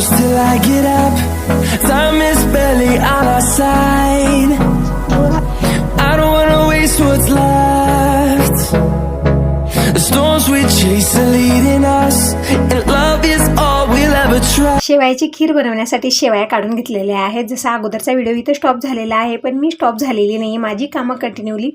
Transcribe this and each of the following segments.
close till I get up. Time is barely on our side. I don't wanna waste what's left. The storms we chase are leading us, and love is all we'll ever try. शेवयाची खीर बनवण्यासाठी शेवया काढून घेतलेल्या आहेत जसा अगोदरचा video इथं stop झालेला आहे पण मी स्टॉप झालेली नाही माझी कामं कंटिन्यूली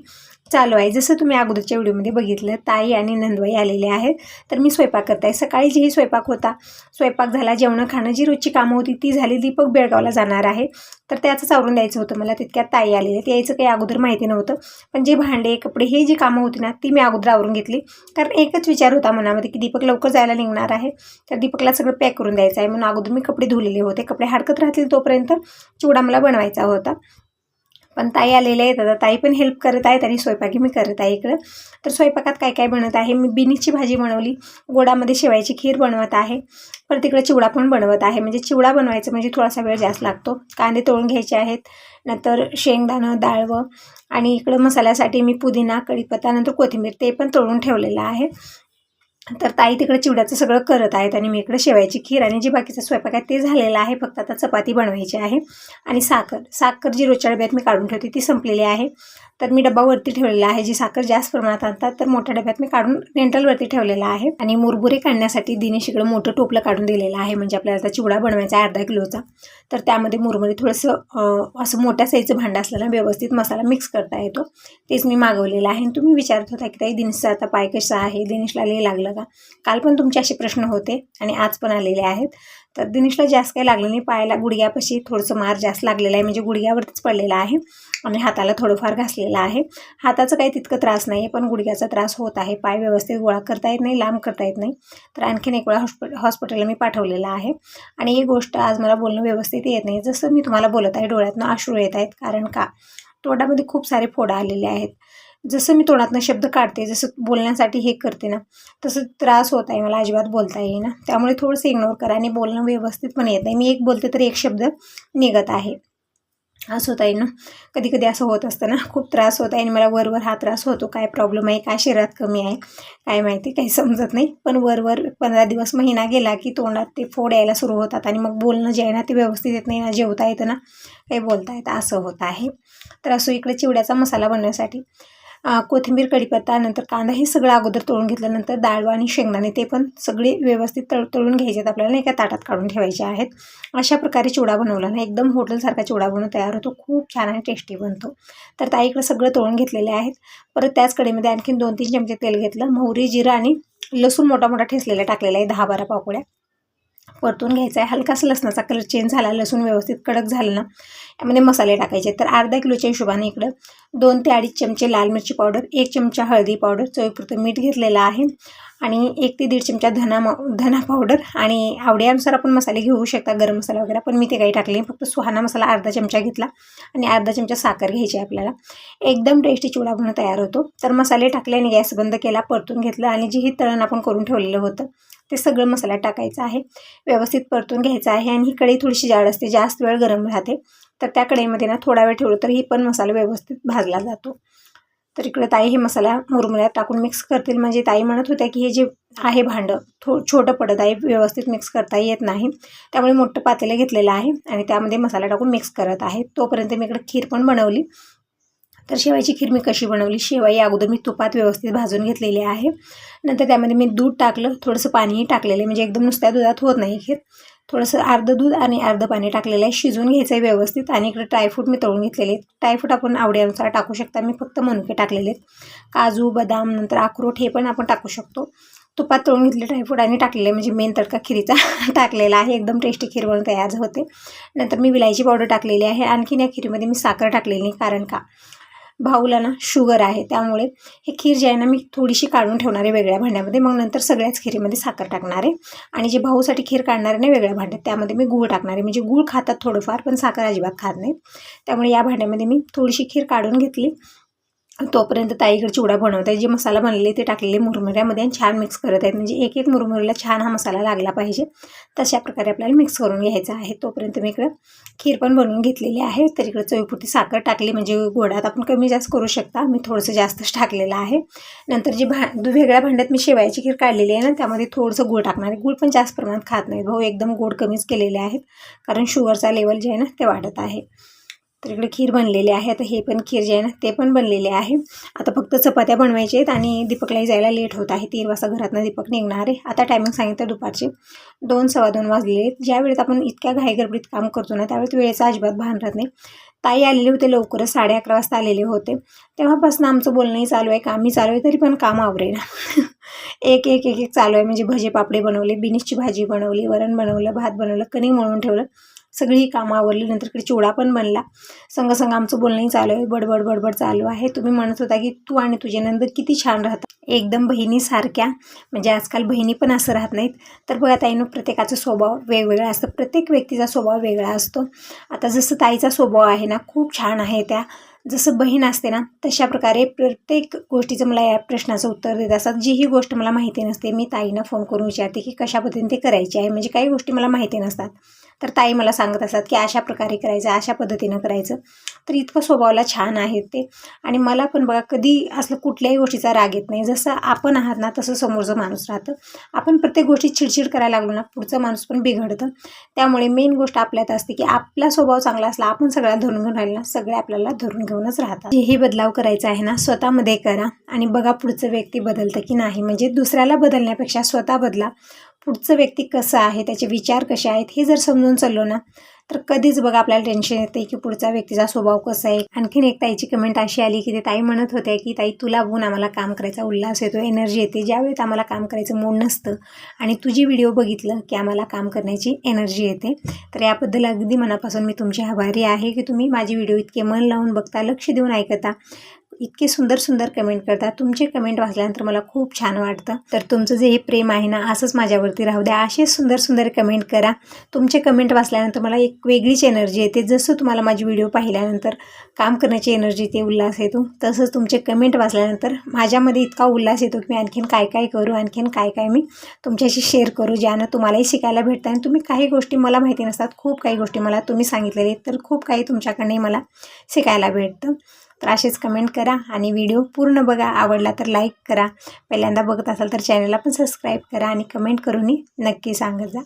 चालू आहे. जसं तुम्ही अगोदरच्या व्हिडिओमध्ये बघितलं ताई आणि नंदवाई आलेले आहेत. तर मी स्वयंपाक करत आहे. सकाळी जेही स्वयंपाक होता स्वयंपाक झाला जेवणं खाणं जी रोजची कामं होती ती झाली. दीपक बेळगावला जाणार आहे. तर त्याचं आवरून द्यायचं होतं मला. तितक्यात ताई आलेले ते यायचं काही अगोदर माहिती नव्हतं. पण जे भांडे कपडे हे जी कामं होती ना ती मी अगोदर आवरून घेतली. कारण एकच विचार होता मनामध्ये की दीपक लवकर जायला निघणार आहे. तर दीपकला सगळं पॅक करून द्यायचं आहे. म्हणून अगोदर मी कपडे धुलेले होते. कपडे हडकत राहतील तोपर्यंत चिवडा मला बनवायचा होता. पण ताई आलेले आहेत. आता ताई पण हेल्प करत आहेत आणि स्वयंपाकी मी करत आहे इकडं. तर स्वयंपाकात काय काय बनवत आहे? मी बिनीची भाजी बनवली. गोडामध्ये शेवायची खीर बनवत आहे. परत तिकडे चिवडा पण बनवत आहे. म्हणजे चिवडा बनवायचं म्हणजे थोडासा वेळ जास्त लागतो. कांदे तळून घ्यायचे आहेत. नंतर शेंगदाणं डाळवं आणि इकडं मसाल्यासाठी मी पुदिना कढीपत्ता नंतर कोथिंबीर ते पण तळून ठेवलेलं आहे. तर ताई तिकडे चिवड्याचं सगळं करत आहेत आणि मी इकडे शेवायची खीर आणि जी बाकीचं स्वयंपाक आहे ते झालेलं आहे. फक्त आता चपाती बनवायची आहे आणि साखर. साखर जी रोजच्या डब्यात मी काढून ठेवते ती संपलेली आहे. तर मी डबा वरती ठेवलेला आहे. जी साखर जास्त प्रमाणात आणतात तर मोठ्या डब्यात मी काढून डेंटलवरती ठेवलेला आहे. आणि मुरबुरे काढण्यासाठी दिनेश इकडं मोठं टोपलं काढून दिलेलं आहे. म्हणजे आपल्याला आता चिवडा बनवायचा आहे अर्धा किलोचा. तर त्यामध्ये मुरमुरे थोडंसं असं मोठ्या साईजचं भांडं असलेलं व्यवस्थित मसाला मिक्स करता येतो. तेच मी मागवलेलं आहे. आणि तुम्ही विचारत होता की ताई दिनेशचा आता पाय कसा आहे? दिनेशला लई लागलं. बघा काल पण तुमचे असे प्रश्न होते आणि आज पण आलेले आहेत. तर दिनेशला जास्त काही लागलं नाही. पायाला गुडघ्यापाशी थोडंसं मार जास्त लागलेला आहे. म्हणजे गुडघ्यावरतीच पडलेला आहे आणि हाताला थोडंफार घासलेलं आहे. हाताचं काही तितकं त्रास नाही आहे पण गुडघ्याचा त्रास होत आहे. पाय व्यवस्थित गोळा करता येत नाही लांब करता येत नाही. तर आणखीन एक वेळा हॉस्पिट हॉस्पिटलला मी पाठवलेलं आहे. आणि ही गोष्ट आज मला बोलणं व्यवस्थित येत नाही. जसं मी तुम्हाला बोलत आहे डोळ्यातनं आश्रू येत आहेत. कारण का? तोंडामध्ये खूप सारे फोडं आलेले आहेत. जसं मी तोंडातनं शब्द काढते जसं बोलण्यासाठी हे करते ना तसं त्रास होत आहे मला अजिबात बोलता येईना त्यामुळे थोडंसं इग्नोर करा आणि बोलणं व्यवस्थित पण येत नाही. मी एक बोलते तर एक शब्द निघत आहे. असं होत आहे ना. कधी कधी असं होत असतं ना. खूप त्रास होत आहे आणि मला वरवर हा त्रास होतो. काय प्रॉब्लेम आहे? काय शरीरात कमी आहे? काय माहिती? काही समजत नाही. पण वरवर पंधरा दिवस महिना गेला की तोंडात ते फोड यायला सुरू होतात आणि मग बोलणं जे आहे ना ते व्यवस्थित येत नाही ना. जेवता येतं ना. काही बोलता येतं. असं होत आहे. तर असं इकडे चिवड्याचा मसाला बनवण्यासाठी कोथिंबीर कढीपत्ता नंतर कांदा हे सगळं अगोदर तळून घेतल्यानंतर डाळ आणि शेंगदाणे ते पण सगळे व्यवस्थित तळ तळून घ्यायचे आहेत आपल्याला एका ताटात काढून ठेवायचे आहेत. अशा प्रकारे चिवडा बनवला ना एकदम हॉटेलसारखा चिवडा बनवून तयार होतो. खूप छान आणि टेस्टी बनतो. तर ताईकडे सगळं तळून घेतलेले आहेत. परत त्याच कडीमध्ये आणखीन दोन तीन चमचे तेल घेतलं. मोहरी जिरं आणि लसूण मोठा मोठा ठेसलेला टाकलेला आहे दहा बारा पाकोळ्या परतून घ्यायचा आहे. हलकाच लसणाचा कलर चेंज झाला लसूण व्यवस्थित कडक झालं ना यामध्ये मसाले टाकायचे तर अर्धा किलोच्या हिशोबाने इकडं दोन ते अडीच चमचे लाल मिरची पावडर एक चमचा हळदी पावडर चवीपुरतं मीठ घेतलेलं आहे. आणि एक ते दीड चमचा धना धना पावडर आणि आवडीनुसार आपण मसाले घेऊ शकता. गरम मसाला वगैरे पण मी ते काही टाकले फक्त सुहाना मसाला अर्धा चमचा घेतला आणि अर्धा चमचा साखर घ्यायची आहे आपल्याला. एकदम टेस्टी चिवडा बनवून तयार होतो. तर मसाले टाकले आणि गॅस बंद केला परतून घेतलं आणि जे हे तळण आपण करून ठेवलेलं होतं ते सगळं मसाला टाकायचं आहे. व्यवस्थित परतून घ्यायचं आहे आणि ही कढई थोडीशी जाड असते जास्त वेळ गरम राहते. तर त्या कढईमध्ये ना थोडा वेळ ठेवलं तर ही पण मसाला व्यवस्थित भाजला जातो. तर इकडे ताई हे मसाला मुरमुऱ्यात टाकून मिक्स करतील. म्हणजे ताई म्हणत होत्या की हे जे आहे भांडं थो छोटं पडत आहे व्यवस्थित मिक्स करता येत नाही. त्यामुळे मोठं पातेलं घेतलेलं आहे आणि त्यामध्ये मसाला टाकून मिक्स करत आहे. तोपर्यंत मी इकडे खीर पण बनवली. तर शेवायची खीर मी कशी बनवली? शेवाई अगोदर मी तुपात व्यवस्थित भाजून घेतलेली आहे. नंतर त्यामध्ये मी दूध टाकलं. थोडंसं पाणीही टाकलेलं आहे. म्हणजे एकदम नुसत्या दुधात होत नाही खीर. थोडंसं अर्धं दूध आणि अर्धं पाणी टाकलेलं आहे. शिजवून घ्यायचं आहे व्यवस्थित. आणि इकडे ड्रायफ्रूट मी तळून घेतलेले आहेत. ड्रायफ्रूट आपण आवडीनुसार टाकू शकता. मी फक्त मनुके टाकलेले आहेत. काजू बदाम नंतर अक्रोट हे पण आपण टाकू शकतो. तुपात तळून घेतले ड्रायफ्रूट आणि टाकलेले म्हणजे मेन तडका खिरीचा टाकलेला आहे. एकदम टेस्टी खीर बनून तयार होते. नंतर मी विलायची पावडर टाकलेली आहे. आणखीन या खिरीमध्ये मी साखर टाकलेली कारण का? भाऊला ना शुगर आहे त्यामुळे हे खीर जे आहे ना मी थोडीशी काढून ठेवणार आहे वेगळ्या भांड्यामध्ये. मग नंतर सगळ्याच खिरीमध्ये साखर टाकणार आहे. आणि जे भाऊसाठी खीर काढणार आहे ना वेगळ्या भांड्यात त्यामध्ये मी गूळ टाकणार आहे. म्हणजे गूळ खातात थोडंफार पण साखर अजिबात खात नाही. त्यामुळे या भांड्यामध्ये मी थोडीशी खीर काढून घेतली. तोपर्यंत ताईकडे चिवडा बनवत आहे. जे मसाला बनलेले ते टाकलेले मुरमुऱ्यामध्ये आणि छान मिक्स करत आहेत. म्हणजे एक एक मुरमुऱ्याला छान हा मसाला लागला पाहिजे. तशा प्रकारे आपल्याला मिक्स करून घ्यायचा आहे. तोपर्यंत मी इकडं खीर पण बनवून घेतलेली आहे. तर इकडं चवीपुरती साखर टाकली. म्हणजे गोडात आपण कमी जास्त करू शकता. मी थोडंसं जास्तच टाकलेलं आहे. नंतर जी भा वेगळ्या भांड्यात मी शेवयाची खीर काढलेली आहे ना त्यामध्ये थोडंसं गूळ टाकणार आहे. गूळ पण जास्त प्रमाणात खात नाहीत भाऊ. एकदम गोड कमीच केलेले आहेत. कारण शुगरचा लेवल जे आहे ना ते वाढत आहे. तर इकडे खीर बनलेली आहे. आता हे पण खीर जे आहे ना ते पण बनलेले आहे. आता फक्त चपात्या बनवायच्या आहेत आणि दीपकलाही जायला लेट होत आहे. तीन वाजता घरातनं दीपक निघणार आहे. आता टायमिंग सांगितलं दुपारचे. दोन सव्वा दोन वाजलेले आहेत. ज्या वेळेत आपण इतक्या घाईगडबडीत काम करतो ना त्यावेळेत वेळेचा अजिबात भान राहत नाही. ताई आलेले होते लवकरच साडे अकरा वाजता आलेले होते. तेव्हापासून आमचं बोलणंही चालू आहे. कामही चालू आहे. तरी पण काम आवरेना. एक एक एक एक चालू आहे. म्हणजे भजे पापडे बनवले बिनीसची भाजी बनवली वरण बनवलं भात बनवलं कणिक म्हणून ठेवलं. सगळी कामं आवरली नंतर इकडे चिवडा पण बनला. संग संग आमचं बोलणंही चालू आहे बडबड बडबड चालू आहे. तुम्ही म्हणत होता की तू आणि तुझे नंद किती छान राहतात. एकदम बहिणीसारख्या म्हणजे आजकाल बहिणी पण असं राहत नाहीत. तर बघा ताईनं प्रत्येकाचा स्वभाव वेगवेगळा असतं. प्रत्येक व्यक्तीचा स्वभाव वेगळा असतो. आता जसं ताईचा स्वभाव आहे ना खूप छान आहे त्या. जसं बहीण असते ना तशा प्रकारे प्रत्येक गोष्टीचं मला या प्रश्नाचं उत्तर देत असतात. जी ही गोष्ट मला माहिती नसते. मी ताईनं फोन करून विचारते की कशा पद्धतीने ते करायचे आहे. म्हणजे काही गोष्टी मला माहिती नसतात. तर ताई मला सांगत असतात की अशा प्रकारे करायचं अशा पद्धतीनं करायचं. तर इतकं स्वभावाला छान आहे ते. आणि मला पण बघा कधी असलं कुठल्याही गोष्टीचा राग येत नाही. जसं आपण आहात ना तसं समोरचं माणूस राहतं. आपण प्रत्येक गोष्टी चिडचिड करायला लागलो ना पुढचं माणूस पण बिघडतं. त्यामुळे मेन गोष्ट आपल्यात असते की आपला स्वभाव चांगला असला आपण सगळ्या धरून घेऊन राहिलं ना सगळे आपल्याला धरून घेऊनच राहतात. जेही बदलाव करायचा आहे ना स्वतःमध्ये करा. आणि बघा पुढचं व्यक्ती बदलतं की नाही. म्हणजे दुसऱ्याला बदलण्यापेक्षा स्वतः बदला. पुढचं व्यक्ती कसं आहे त्याचे विचार कसे आहेत हे जर समजून चाललो ना तर कधीच बघा आपल्याला टेन्शन येते की पुढचा व्यक्तीचा स्वभाव कसा आहे. आणखीन एक ताईची कमेंट अशी आली की ते ताई म्हणत होते की ताई तुला बघून आम्हाला काम करायचा उल्हास येतो एनर्जी येते. ज्यावेळेस आम्हाला काम करायचं मूड नसतं आणि तुझी व्हिडिओ बघितलं की आम्हाला काम करण्याची एनर्जी येते तर याबद्दल अगदी मनापासून मी तुमची आभारी आहे की तुम्ही माझी व्हिडिओ इतके मन लावून बघता लक्ष देऊन ऐकता. इतके सुंदर सुंदर कमेंट करतात. तुमचे कमेंट वाचल्यानंतर मला खूप छान वाटतं. तर तुमचं जे हे प्रेम आहे ना असंच माझ्यावरती राहू द्या. असेच सुंदर सुंदर कमेंट करा. तुमचे कमेंट वाचल्यानंतर मला एक वेगळीच एनर्जी येते. जसं तुम्हाला माझी व्हिडिओ पाहिल्यानंतर काम करण्याची एनर्जी येते उल्हास येतो तसंच तुमचे कमेंट वाचल्यानंतर माझ्यामध्ये इतका उल्हास येतो की मी आणखीन काय काय करू आणखीन काय काय मी तुमच्याशी शेअर करू ज्यानं तुम्हालाही शिकायला भेटतं. आणि तुम्ही काही गोष्टी मला माहिती नसतात. खूप काही गोष्टी मला तुम्ही सांगितलेले आहेत. तर खूप काही तुमच्याकडनंही मला शिकायला भेटतं. तर असेच कमेंट करा आणि व्हिडिओ पूर्ण बघा. आवडला तर लाईक करा. पहिल्यांदा बघत असाल तर चॅनलला पण सबस्क्राईब करा आणि कमेंट करूनही नक्की सांगत जा.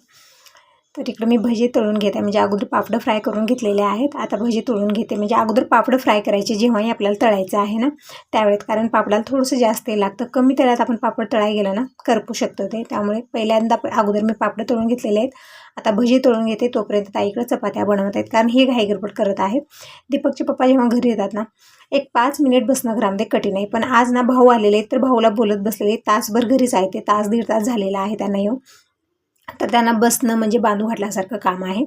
तर इकडं मी भजी तळून घेते. म्हणजे अगोदर पापडं फ्राय करून घेतलेले आहेत. आता भजी तळून घेते. म्हणजे अगोदर पापडं फ्राय करायचे जेव्हाही आपल्याला तळायचं आहे ना त्यावेळेत कारण पापडाला थोडंसं जास्त तेल लागतं. कमी तेलात आपण पापड तळाय गेलं ना करपू शकतो ते. त्यामुळे पहिल्यांदा अगोदर मी पापडं तळून घेतलेले आहेत. आता भजी तळून घेते. तोपर्यंत ताईकडं चपात्या बनवत आहेत. कारण हे घाई गडबड करत आहेत दीपकचे पप्पा जेव्हा घरी येतात ना एक पाच मिनिट बसणं घरामध्ये म्हणजे कठीण आहे. पण आज ना भाऊ आलेले आहेत. तर भाऊला बोलत बसलेले तासभर घरीच आहे ते. तास दीड तास झालेला आहे त्यांना येऊन. तर त्यांना बसणं म्हणजे बांधू घातल्यासारखं काम आहे.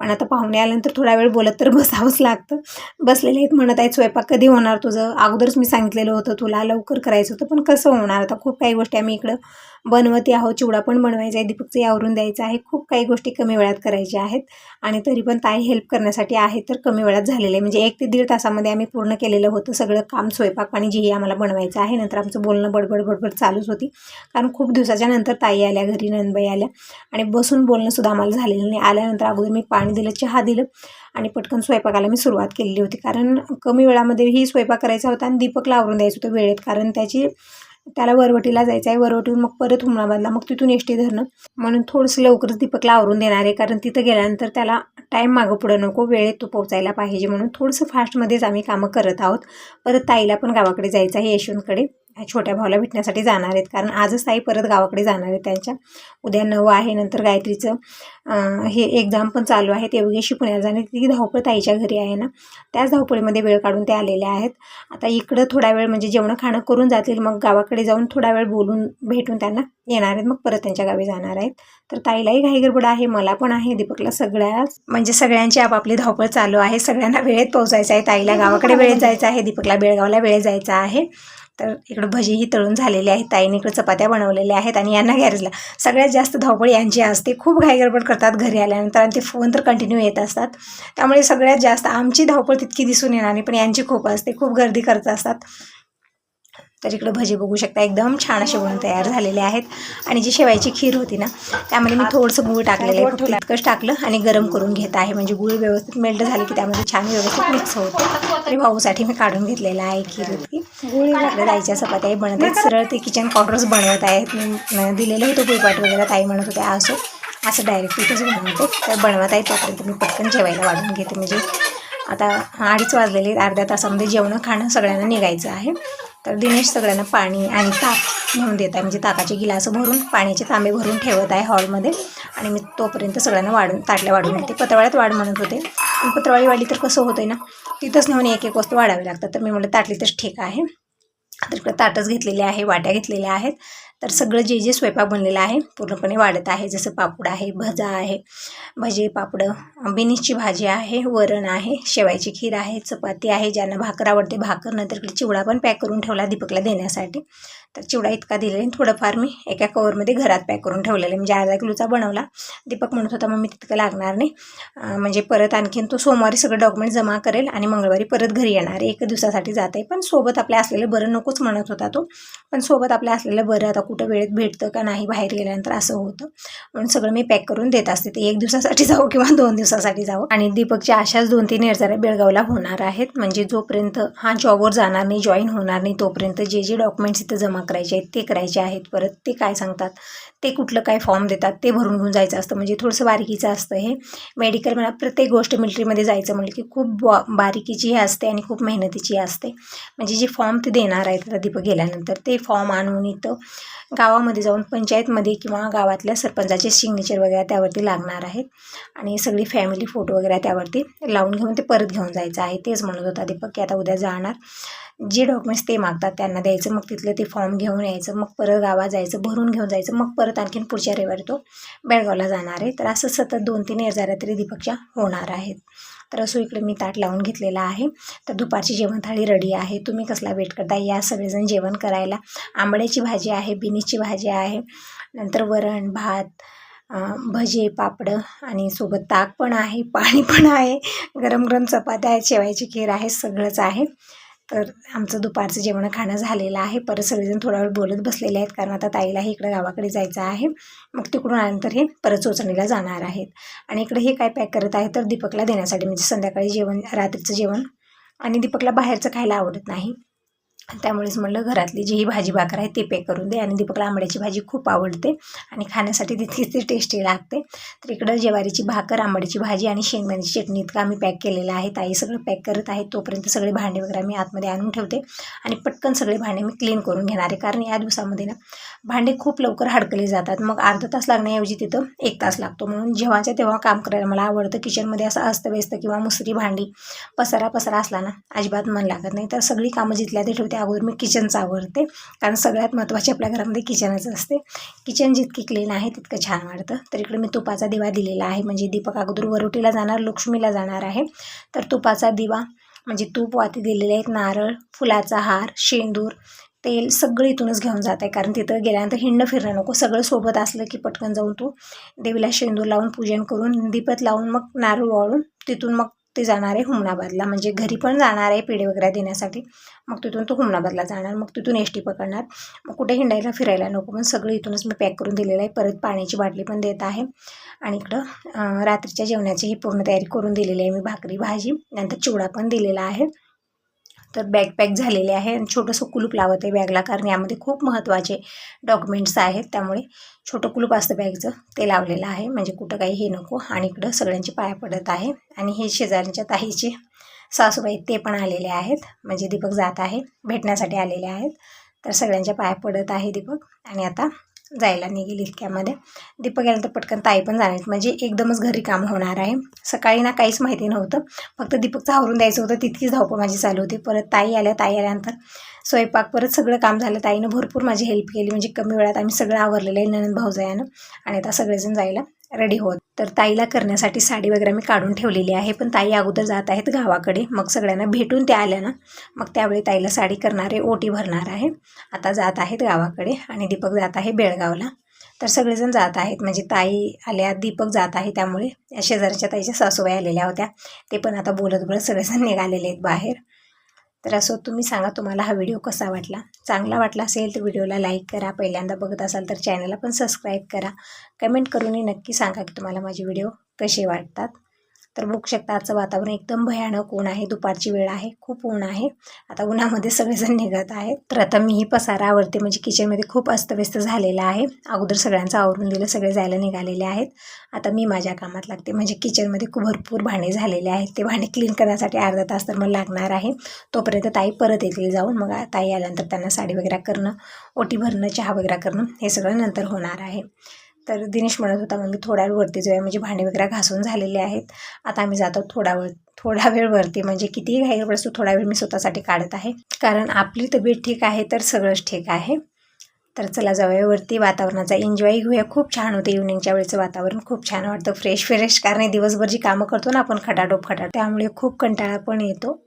पण आता पाहुणे आल्यानंतर थोडा वेळ बोलत तर बसावंच लागतं. बसलेले आहेत म्हणत आहेत स्वयंपाक कधी होणार तुझं? अगोदरच मी सांगितलेलं होतं तुला लवकर करायचं होतं पण कसं होणार? आता खूप काही गोष्टी आम्ही इकडं बनवते आहोत चिवडा पण बनवायचा आहे दीपकचं आवरून द्यायचं आहे. खूप काही गोष्टी कमी वेळात करायच्या आहेत. आणि तरी पण ताई हेल्प करण्यासाठी आहे तर कमी वेळात झालेलं. आहे म्हणजे एक ते दीड तासामध्ये आम्ही पूर्ण केलेलं होतं सगळं काम स्वयंपाक पाणी जेही आम्हाला बनवायचं आहे. नंतर आमचं बोलणं बडबड बडबड चालूच होती. कारण खूप दिवसाच्या नंतर ताई आल्या घरी नंदबाई आल्या. आणि बसून बोलणंसुद्धा आम्हाला झालेलं नाही. आल्यानंतर अगोदर मी पाणी दिलं चहा दिलं. आणि पटकन स्वयंपाकाला मी सुरुवात केलेली होती. कारण कमी वेळामध्ये ही स्वयंपाक करायचा होता आणि दीपकला आवरून द्यायचं होतं वेळेत. कारण त्याची त्याला वरवटीला जायचं आहे वरवटीहून मग परत हुमणाबादला मग तिथून एस टी धरणं. म्हणून थोडंसं लवकरच दीपकला आवरून देणार आहे. कारण तिथं गेल्यानंतर त्याला टाईम मागं पुढं नको. वेळेत तो पोचायला पाहिजे म्हणून थोडंसं फास्टमध्येच आम्ही कामं करत आहोत. परत ताईला पण गावाकडे जायचं आहे यशवंतकडे. छोट्या भावाला भेटण्यासाठी जाणार आहेत. कारण आजच ताई परत गावाकडे जाणार आहेत त्यांच्या. उद्या नऊ आहे नंतर गायत्रीचं. हे एक्झाम पण चालू आहे. ते योगेशी पुण्याला जाणे ती धावपळ ताईच्या घरी आहे ना. त्याच धावपळीमध्ये वेळ काढून ते आलेले आहेत. आता इकडं थोडा वेळ म्हणजे जेवणं खाणं करून जातील. मग गावाकडे जाऊन थोडा वेळ बोलून भेटून त्यांना येणार आहेत. मग परत त्यांच्या गावी जाणार आहेत. तर ताईलाही घाई गडबड आहे. मला पण आहे. दीपकला सगळ्याच म्हणजे सगळ्यांची आपापली धावपळ चालू आहे. सगळ्यांना वेळेत पोहोचायचं आहे. ताईला गावाकडे वेळेत जायचं आहे. दीपकला बेळगावला वेळेत जायचं आहे. तर इकडं भजीही तळून झालेली आहेत. ताईने इकडं चपात्या बनवलेल्या आहेत आणि यांना गॅरेजला. सगळ्यात जास्त धावपळ यांची असते. खूप घाईगडबड करतात घरी आल्यानंतर आणि ते फोन तर कंटिन्यू येत असतात. त्यामुळे सगळ्यात जास्त आमची धावपळ तितकी दिसून येणार नाही पण यांची खूप असते. खूप गर्दी करत असतात. तर इकडे भजे बघू शकता. एकदम छान असे बनून तयार झालेले आहेत. आणि जी शेवायची खीर होती ना त्यामध्ये मी थोडंसं गूळ टाकलेलं आहे. फक्त इतकंच टाकलं आणि गरम करून घेत आहे. म्हणजे गूळ व्यवस्थित मेल्ट झाले की त्यामध्ये छान व्यवस्थित मिक्स होतं. तरी भाऊसाठी मी काढून घेतलेलं आहे खीर होती. गुळ जायच्या चपात्याही बनत आहेत. सरळ ते किचन काउंटर्स बनवत आहेत. मी दिलेलं होतं गुळपाट वगैरे. ताई म्हणत होत्या असो असं डायरेक्ट इथंच बनवते. तर बनवत आहे तोपर्यंत मी पटकन जेवायला वाढून घेते. म्हणजे आता अडीच वाजलेले आहेत. अर्ध्या तासामध्ये जेवणं खाणं सगळ्यांना निघायचं आहे. तर दिनेश सगळ्यांना पाणी आणि ताक घेऊन देत आहे. म्हणजे ताकाचे गिलास भरून पाण्याचे तांबे भरून ठेवत आहे हॉलमध्ये. आणि मी तोपर्यंत सगळ्यांना वाढून ताटल्या वाढून घेते पत्रावळ्यात वाढ म्हणत होते. पण पत्रावळी वाढली तर कसं होतं ना तिथंच नेऊन एक एक वस्तू वाढावी लागतात. तर मी म्हटलं ताटली तर ठीक आहे. तर इकडे ताटच घेतलेले आहे वाट्या घेतलेल्या आहेत. तर सगळं जे जे स्वयंपाक बनलेलं आहे पूर्णपणे वाढत आहे. जसं पापड आहे भजा आहे भजे पापडं बिनीसची भाजी आहे वरण आहे शेवायची खीर आहे चपाती आहे ज्यांना भाकर आवडते भाकर नंतर चिवडा पण पॅक करून ठेवला दीपकला देण्यासाठी. तर चिवडा इतका दिलेला आणि थोडंफार मी एका कवरमध्ये घरात पॅक करून ठेवलेलं आहे. म्हणजे अर्धा किलोचा बनवला. दीपक म्हणत होता मग मी तितकं लागणार नाही. म्हणजे परत आणखीन तो सोमवारी सगळं डॉक्युमेंट जमा करेल आणि मंगळवारी परत घरी येणार एक दिवसासाठी जात आहे पण सोबत आपल्या असलेलं बरं नकोच म्हणत होता तो. पण सोबत आपल्या असलेलं बरं आता कुठं वेळेत भेटतं का नाही बाहेर गेल्यानंतर असं होतं. म्हणून सगळं मी पॅक करून देत असते. ते एक दिवसासाठी जाऊ किंवा दोन दिवसासाठी जाऊ आणि दीपकच्या अशाच दोन तीन निर्धारा बेळगावला होणार आहेत. म्हणजे जोपर्यंत हा जॉबवर जाणार नाही जॉईन होणार नाही तोपर्यंत जे जे डॉक्युमेंट्स इथं जमा करायचे आहेत ते करायचे आहेत परत ते काय सांगतात? ते कुठलं काय फॉर्म देतात ते भरून घेऊन जायचं असतं. म्हणजे थोडंसं बारीकीचं असतं हे. मेडिकल म्हणा प्रत्येक गोष्ट मिलिटरीमध्ये जायचं म्हटलं की खूप बा बारीकीची हे असते आणि खूप मेहनतीची असते. म्हणजे जे फॉर्म ते देणार आहेत आता दीपक गेल्यानंतर ते फॉर्म आणून इथं गावामध्ये जाऊन पंचायतमध्ये किंवा गावातल्या सरपंचाचे सिग्नेचर वगैरे त्यावरती लागणार आहेत. आणि सगळी फॅमिली फोटो वगैरे त्यावरती लावून घेऊन ते परत घेऊन जायचं आहे. तेच म्हणत होता दीपक की आता उद्या जाणार. जे डॉक्युमेंट्स ते मागतात त्यांना द्यायचं मग तिथलं ते फॉर्म घेऊन यायचं मग परत गावात जायचं भरून घेऊन जायचं मग परत आणखीन पुढच्या रविवारी तो बेळगावला जाणार आहे. तर असं सतत दोन तीन येरझाऱ्या तरी दीपकच्या होणार आहेत. तर असं इकडे मी ताट लावून घेतलेलं आहे. तर दुपारची जेवण थाळी रेडी आहे. तुम्ही कसला वेट करता या सगळेजण जेवण करायला. आंबड्याची भाजी आहे बिनीची भाजी आहे. नंतर वरण भात भजे पापडं आणि सोबत ताक पण आहे पाणी पण आहे. गरम गरम चपात्या शेवायची खीर आहे सगळंच आहे. तर आमचं दुपारचं जेवण खाणं झालेलं आहे. परत सगळेजण थोडा वेळ बोलत बसलेले आहेत कारण आता ताईलाही इकडं गावाकडे जायचं आहे. मग तिकडून आल्यानंतर हे परत चोचणीला जाणार आहेत. आणि इकडे हे काय पॅक करत आहे तर दीपकला देण्यासाठी म्हणजे संध्याकाळी जेवण रात्रीचं जेवण. आणि दीपकला बाहेरचं खायला आवडत नाही. त्यामुळेच म्हणलं घरातली जी ही भाजी भाकर आहे ते पे करून दे. आणि दीपकला आंबड्याची भाजी खूप आवडते. आणि खाण्यासाठी तितकीच ती टेस्टी लागते. तर इकडं ज्वारीची भाकर आंबड्याची भाजी आणि शेंगदाण्याची चटणी इतकं आम्ही पॅक केलेलं आहे. ताई सगळं पॅक करत आहे. तोपर्यंत सगळे भांडे वगैरे आम्ही आतमध्ये आणून ठेवते. आणि पटकन सगळे भांडे मी क्लीन करून घेणार आहे. कारण या दिवसामध्ये ना भांडे खूप लवकर हडकले जातात. मग अर्धा तास लागण्याऐवजी तिथं एक तास लागतो. म्हणून जेव्हाच्या तेव्हा काम करायला मला आवडतं. किचनमध्ये असं अस्तव्यस्त किंवा मुसरी भांडी पसारा पसारा असला ना अजिबात मन लागत नाही. तर सगळी कामं जिथल्या ते ठेवते अगोदर मी किचनचं आवडते कारण सगळ्यात महत्त्वाचे आपल्या घरामध्ये किचनच असते. किचन जितकी क्लीन आहे तितकं छान वाटतं तर इकडे मी तुपाचा दिवा दिलेला आहे. म्हणजे दीपक अगोदर वरुटीला जाणार लक्ष्मीला जाणार आहे. तर तुपाचा दिवा म्हणजे तूप वाती दिलेले आहेत. नारळ फुलाचा हार शेंदूर तेल सगळं इथूनच घेऊन जात आहे. कारण तिथं गेल्यानंतर हिंडणं फिरणं नको. सगळं सोबत असलं की पटकन जाऊन तू देवीला शेंदूर लावून पूजन करून दीपत लावून मग नारळ वाळून तिथून मग ते जाणार आहे हुमनाबादला. म्हणजे घरी पण जाणार आहे पेढे वगैरे देण्यासाठी. मग तिथून तो हुमनाबादला जाणार. मग तिथून एस टी पकडणार. मग कुठे हिंडायला फिरायला नको. पण सगळं इथूनच मी पॅक करून दिलेलं आहे. परत पाण्याची बाटली पण देत आहे. आणि इकडं रात्रीच्या जेवणाची ही पूर्ण तयारी करून दिलेली आहे. मी भाकरी भाजी नंतर चिवडा पण दिलेला आहे. तर बॅग पॅक झालेले आहे आणि छोटंसं कुलूप लावत आहे बॅगला कारण यामध्ये खूप महत्त्वाचे डॉक्युमेंट्स आहेत. त्यामुळे छोटं कुलूप असतं बॅगचं ते लावलेलं आहे. म्हणजे कुठं काही हे नको. आणि इकडं सगळ्यांची पाया पडत आहे. आणि हे शेजाऱ्यांच्या ताईचे सासूबाई ते पण आलेले आहेत. म्हणजे दीपक जात आहे. भेटण्यासाठी आलेले आहेत. तर सगळ्यांच्या पाया पडत आहे दीपक. आणि आता जायला निघेल इतक्यामध्ये. दीपक गेल्यानंतर पटकन ताई पण जाणार आहेत. म्हणजे एकदमच घरी काम होणार आहे. सकाळी ना काहीच माहिती नव्हतं. फक्त दीपकचं आवरून द्यायचं होतं. तितकीच धावपळ माझी चालू होती. परत ताई आल्या. ताई आल्यानंतर स्वयंपाक परत सगळं काम झालं. ताईनं भरपूर माझी हेल्प केली. म्हणजे कमी वेळात आम्ही सगळं आवरलेलं आहे ननंद भाऊजयानं. आणि आता सगळेजण जायला रेडी होत. तर ताईला करण्यासाठी साडी वगैरे मी काढून ठेवलेली आहे. पण ताई अगोदर जात आहेत गावाकडे. मग सगळ्यांना भेटून त्या आल्या ना मग त्यावेळी ताईला साडी करणारे ओटी भरणार आहे. आता जात आहेत गावाकडे आणि दीपक जात आहे बेळगावला. तर सगळेजण जात आहेत. म्हणजे ताई आल्या दीपक जात आहे त्यामुळे. या शेजारच्या ताईच्या सासूबाई आलेल्या होत्या. ते पण आता बोलत बोलत सगळेजण निघालेले आहेत बाहेर. तर असो तुम्ही सांगा तुम्हाला हा व्हिडिओ कसा वाटला. चांगला वाटला असेल तर व्हिडिओला लाईक करा. पहिल्यांदा बघत असाल तर चॅनलला पण सबस्क्राईब करा. कमेंट करूनही नक्की सांगा की तुम्हाला माझे व्हिडिओ कसे वाटतात. तर बघू शकता आजचं वातावरण एकदम भयानक ऊन आहे. दुपारची वेळ आहे. खूप ऊन आहे. आता उन्हामध्ये सगळेजण निघत आहेत. तर आता मीही पसारा आवडते म्हणजे किचनमध्ये खूप अस्तव्यस्त झालेला आहे. अगोदर सगळ्यांचं आवरून दिलं. सगळे जायला निघालेले आहेत. आता मी माझ्या कामात लागते. म्हणजे किचनमध्ये खूप भरपूर भांडे झालेले आहेत. ते भांडे क्लीन करण्यासाठी अर्धा तास तर मला लागणार आहे. तोपर्यंत ताई परत येतील जाऊन. मग ताई आल्यानंतर त्यांना साडी वगैरे करणं ओटी भरणं चहा वगैरे करणं हे सगळं नंतर होणार आहे. तर दिनेश म्हणत होता मग मी थोड्या वेळ वरती जाऊया. म्हणजे भांडे वगैरे घासून झालेले आहेत. आता आम्ही जातो थोडा वेळ थोडा वेळ वरती. म्हणजे कितीही घाई असतो थोडा वेळ मी स्वतःसाठी काढत आहे. कारण आपली तब्येत ठीक आहे तर सगळंच ठीक आहे. तर चला जाऊया वरती वातावरणाचा एन्जॉय घेऊया. खूप छान होतं इव्हनिंगच्या वेळेचं वातावरण. खूप छान वाटतं. Fresh fresh. कारण दिवसभर जी कामं करतो ना आपण खटाटोप खटाट त्यामुळे खूप कंटाळा पण येतो.